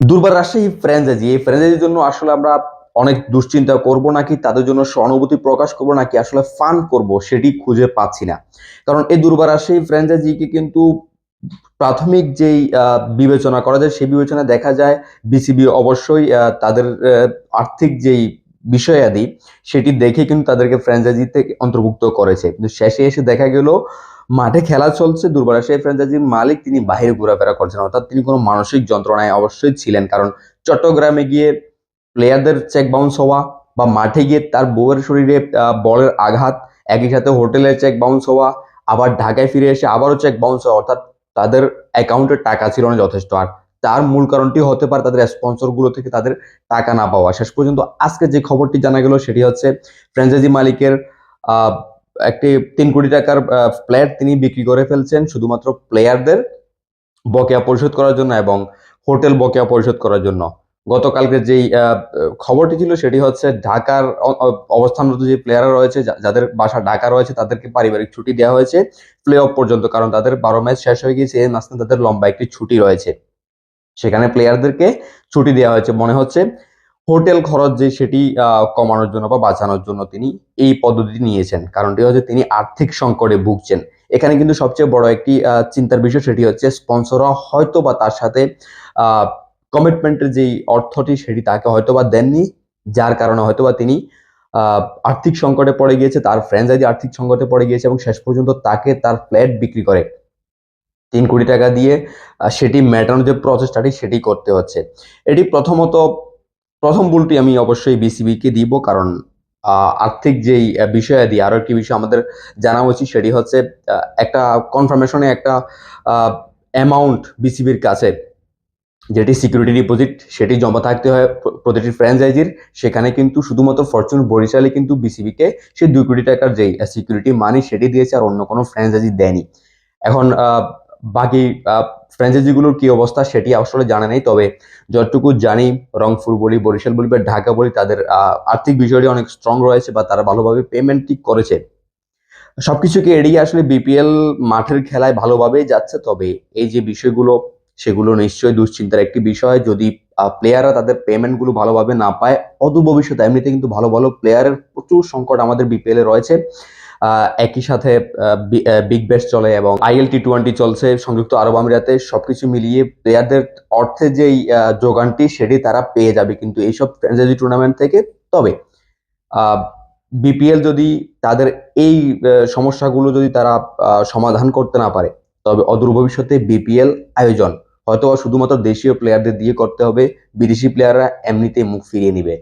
দুর্বার রাজশাহী ফ্র্যাঞ্চাইজি এই ফ্র্যাঞ্চাইজির জন্য আসলে আমরা অনেক দুশ্চিন্তা করব নাকি, তাদের জন্য সহানুভূতি প্রকাশ করব নাকি, আসলে ফান করব সেটি খুঁজে পাচ্ছি না। কারণ এই দুর্বার রাজশাহী ফ্র্যাঞ্চাইজিকে কিন্তু প্রাথমিক যেই বিবেচনা করা যায়, সেই বিবেচনায় দেখা যায় বিসিবি অবশ্যই তাদের আর্থিক যেই বিষয়াদি, সেটি দেখে কিন্তু তাদেরকে ফ্র্যাঞ্চাইজিতে অন্তর্ভুক্ত করেছে। কিন্তু শেষে এসে দেখা গেল মাঠে খেলা চলছে, দুর্বার সেই ফ্র্যাঞ্চাইজির মালিক তিনি বাইরে ঘোরাফেরা করছেন। অর্থাৎ তিনি কোনো মানসিক যন্ত্রণায় অবশ্যই ছিলেন। কারণ চট্টগ্রামে গিয়ে প্লেয়ারদের চেক বাউন্স হওয়া বা মাঠে গিয়ে তার বউয়ের শরীরে বলের আঘাত, একই সাথে হোটেলে চেক বাউন্স হওয়া, আবার ঢাকায় ফিরে এসে আবারও চেক বাউন্স হওয়া, অর্থাৎ তাদের অ্যাকাউন্টে টাকা ছিল না যথেষ্ট। আর তার মূল কারণটি হতে পারে তাদের স্পন্সরগুলো থেকে তাদের টাকা না পাওয়া। শেষ পর্যন্ত আজকে যে খবরটি জানা গেল সেটি হচ্ছে ফ্র্যাঞ্চাইজি মালিকের একটি তিন কোটি টাকার প্লেয়ার তিনি বিক্রি করে ফেলছেন শুধুমাত্র প্লেয়ারদের বকেয়া পরিশোধ করার জন্য এবং হোটেল বকেয়া পরিশোধ করার জন্য। গতকালকে যেই খবরটি ছিল সেটি হচ্ছে ঢাকার অবস্থানরত যে প্লেয়াররা রয়েছে যাদের বাসা ঢাকা রয়েছে, তাদেরকে পারিবারিক ছুটি দেওয়া হয়েছে প্লে অফ পর্যন্ত, কারণ তাদের বারো ম্যাচ শেষ হয়ে গিয়েছে, এর মাঝখানে তাদের লম্বা একটি ছুটি রয়েছে। সেখানে প্লেয়ারদেরকে ছুটি দেওয়া হয়েছে। মনে হচ্ছে হোটেল খরচ যে সেটি কমানোর জন্য বা বাঁচানোর জন্য তিনি এই পদ্ধতি নিয়েছেন। কারণটি হচ্ছে তিনি আর্থিক সংকটে ভুগছেন। এখানে কিন্তু সবচেয়ে বড় একটি চিন্তার বিষয় সেটি হচ্ছে স্পন্সররা হয়তো বা তার সাথে কমিটমেন্টের যেই অর্থটি সেটি তাকে হয়তো বা দেননি, যার কারণে হয়তো বা তিনি আর্থিক সংকটে পড়ে গিয়েছে, তার ফ্র্যাঞ্চাইজি আর্থিক সংকটে পড়ে গিয়েছে এবং শেষ পর্যন্ত তাকে তার ফ্ল্যাট বিক্রি করে। তিন কোটি টাকা দিয়ে সেটি মেটানোর যে প্রচেষ্টাটি সেটি করতে হচ্ছে। এটি প্রথমত প্রথম ভুলটি আমি অবশ্যই বিসিবি কে দিব, কারণ আর্থিক যেই বিষয়াদি আরও একটি বিষয় আমাদের জানা উচিত, সেটি হচ্ছে একটা কনফার্মেশনে একটা অ্যামাউন্ট বিসিবির কাছে, যেটি সিকিউরিটি ডিপোজিট সেটি জমা থাকতে হয় প্রতিটি ফ্র্যাঞ্চাইজির সেখানে কিন্তু শুধুমাত্র ফরচুন বরিশালে কিন্তু বিসিবিকে সেই দুই কোটি টাকার যেই সিকিউরিটি মানি সেটি দিয়েছে, আর অন্য কোনো ফ্র্যাঞ্চাইজি দেয়নি। এখন বাকি ফ্র্যাঞ্চাইজিগুলোর কি অবস্থা সেটি আসলে জানা নেই, তবে যতটুকু জানি, রংপুর বলি, বরিশাল বলি বা ঢাকা বলি, তাদের আর্থিক বিষয়টি অনেক স্ট্রং রয়েছে বা তারা ভালোভাবে পেমেন্টটি করেছে। সবকিছুকে এড়িয়ে আসলে বিপিএল মাঠের খেলায় ভালোভাবেই যাচ্ছে, তবে এই যে বিষয়গুলো, সেগুলো নিশ্চয়ই দুশ্চিন্তার একটি বিষয়। যদি প্লেয়াররা তাদের পেমেন্টগুলো ভালোভাবে না পায়, অদূর ভবিষ্যতে এমনিতে কিন্তু ভালো ভালো প্লেয়ারের প্রচুর সংকট আমাদের বিপিএল রয়েছে। একই সাথে বিগ ব্যাশ চলে এবং আইএল টি টোয়েন্টি চলছে, সংযুক্ত আরব আমিরাতে, সবকিছু মিলিয়ে প্লেয়ারদের অর্থে যেই যোগানটি, সেটি তারা পেয়ে যাবে কিন্তু এইসব ফ্র্যাঞ্চাইজি টুর্নামেন্ট থেকে। তবে বিপিএল যদি তাদের এই সমস্যাগুলো যদি তারা সমাধান করতে না পারে, তবে অদূর ভবিষ্যতে বিপিএল আয়োজন হয়তো শুধুমাত্র দেশীয় প্লেয়ারদের দিয়ে করতে হবে, বিদেশি প্লেয়াররা এমনিতেই মুখ ফিরিয়ে নিবে।